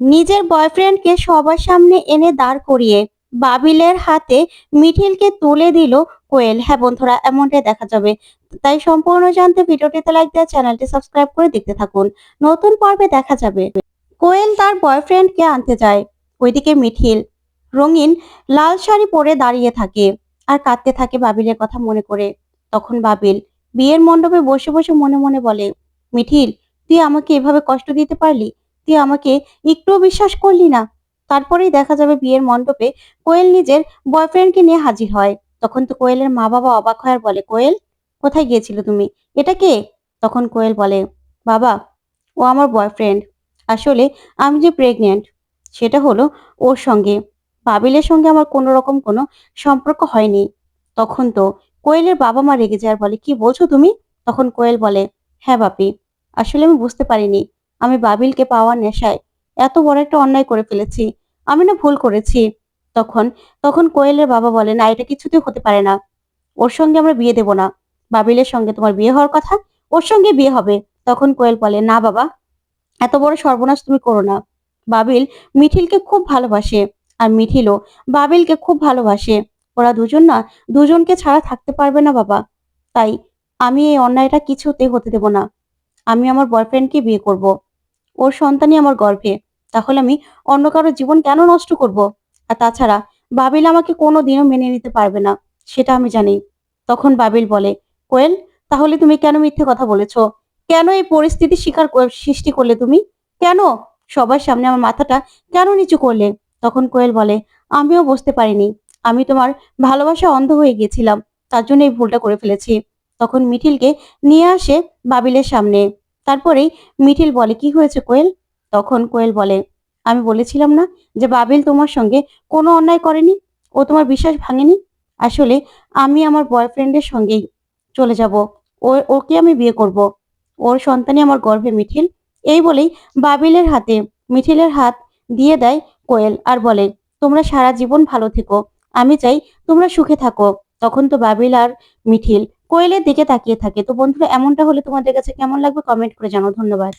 নিজের বয়ফ্রেন্ডকে সবার সামনে এনে দাঁড় করিয়ে বাবিলের হাতে মিঠিলকে তুলে দিল কোয়েল। হ্যাঁ বন্ধুরা, এমনটাই দেখা যাবে। তাই সম্পূর্ণ জানতে ভিডিওটিতে লাইক দেওয়া চ্যানেলটি সাবস্ক্রাইব করে দেখতে থাকুন। নতুন পর্বে দেখা যাবে। কোয়েল তার বয়ফ্রেন্ডকে আনতে যায়। ওইদিকে মিঠিল রঙিন লাল শাড়ি পরে দাঁড়িয়ে থাকে আর কাঁদতে থাকে বাবিলের কথা মনে করে। তখন বাবিল বিয়ের মণ্ডপে বসে বসে মনে মনে বলে, মিঠিল, তুই আমাকে এভাবে কষ্ট দিতে পারলি? তুই আমাকে একটুও বিশ্বাস করলি না। তারপরেই দেখা যাবে বিয়ের মণ্ডপে কোয়েল নিজের বয়ফ্রেন্ডকে নিয়ে হাজির হয়। তখন তো কোয়েলের মা বাবা অবাক হয় আর বলে, কোয়েল, কোথায় গিয়েছিলে তুমি? এটা কে? তখন কোয়েল বলে, বাবা, ও আমার বয়ফ্রেন্ড আসলে আমি যে প্রেগনেন্ট সেটা হলো ওর সঙ্গে। বাবিলের সঙ্গে আমার কোনো রকম কোনো সম্পর্ক হয়নি। তখন তো কোয়েলের বাবা মা রেগে যায় আর বলে, কি বলছো তুমি? তখন কোয়েল বলে হ্যাঁ বাপি, আসলে আমি বুঝতে পারিনি। আমি বাবিলকে পাওয়ার নেশায় এত বড় একটা অন্যায় করে ফেলেছি। আমি না ভুল করেছি। তখন তখন কোয়েলের বাবা বলে না, এটা কিছুতেই হতে পারে না। ওর সঙ্গে আমরা বিয়ে দেব না। বাবিলের সঙ্গে তোমার বিয়ে হওয়ার কথা, ওর সঙ্গে বিয়ে হবে। তখন কোয়েল বলে না, বাবা, এত বড় সর্বনাশ তুমি করো না। বাবিল মিঠিলকে খুব ভালোবাসে আর মিঠিলও বাবিলকে খুব ভালোবাসে। ওরা দুজন না, দুজনকে ছাড়া থাকতে পারবে না, বাবা। তাই আমি এই অন্যায়টা কিছুতেই হতে দেব না। আমি আমার বয়ফ্রেন্ডকে বিয়ে করব। ওর সন্তানই আমার গর্ভে। তাহলে আমি অন্য কারও জীবন কেন নষ্ট করব? আর তাছাড়া বাবিল আমাকে কোনো দিনও মেনে নিতে পারবে না, সেটা আমি জানি। তখন বাবিল বলে, কোয়েল, তাহলে তুমি কেন মিথ্যে কথা বলেছ? কেন এই পরিস্থিতি শিকার সৃষ্টি করলে তুমি? কেন? সবার সামনে আমার মাথাটা কেন নিচু করলে? তখন কোয়েল বলে, আমিও বুঝতে পারিনি। আমি তোমার ভালোবাসা অন্ধ হয়ে গিয়েছিলাম, তার জন্য এই ভুলটা করে ফেলেছি। তখন মিঠিলকে নিয়ে আসে বাবিলের সামনে। তারপরেই মিঠিল বলে, কি হয়েছে কোয়েল? তখন কোয়েল বলে, আমি বলেছিলাম না যে বাবিল তোমার সঙ্গে কোনো অন্যায় করেনি। ও তোমার বিশ্বাস ভাঙেনি। আসলে আমি আমার বয়ফ্রেন্ডের সঙ্গেই চলে যাব। ও, ওকে আমি বিয়ে করব। ওর সন্তানই আমার গর্ভে মিঠিল। এই বলেই বাবিলের হাতে, মিঠিলের হাত দিয়ে দেয় কোয়েল আর বলে, তোমরা সারা জীবন ভালো থেকো। আমি চাই তোমরা সুখে থাকো। তখন তো বাবিল আর মিঠিল কোয়েলের দিকে তাকিয়ে থাকে। তো বন্ধুরা, এমনটা হলে তোমাদের কাছে কেমন লাগবে? কমেন্ট করে জানাও। ধন্যবাদ।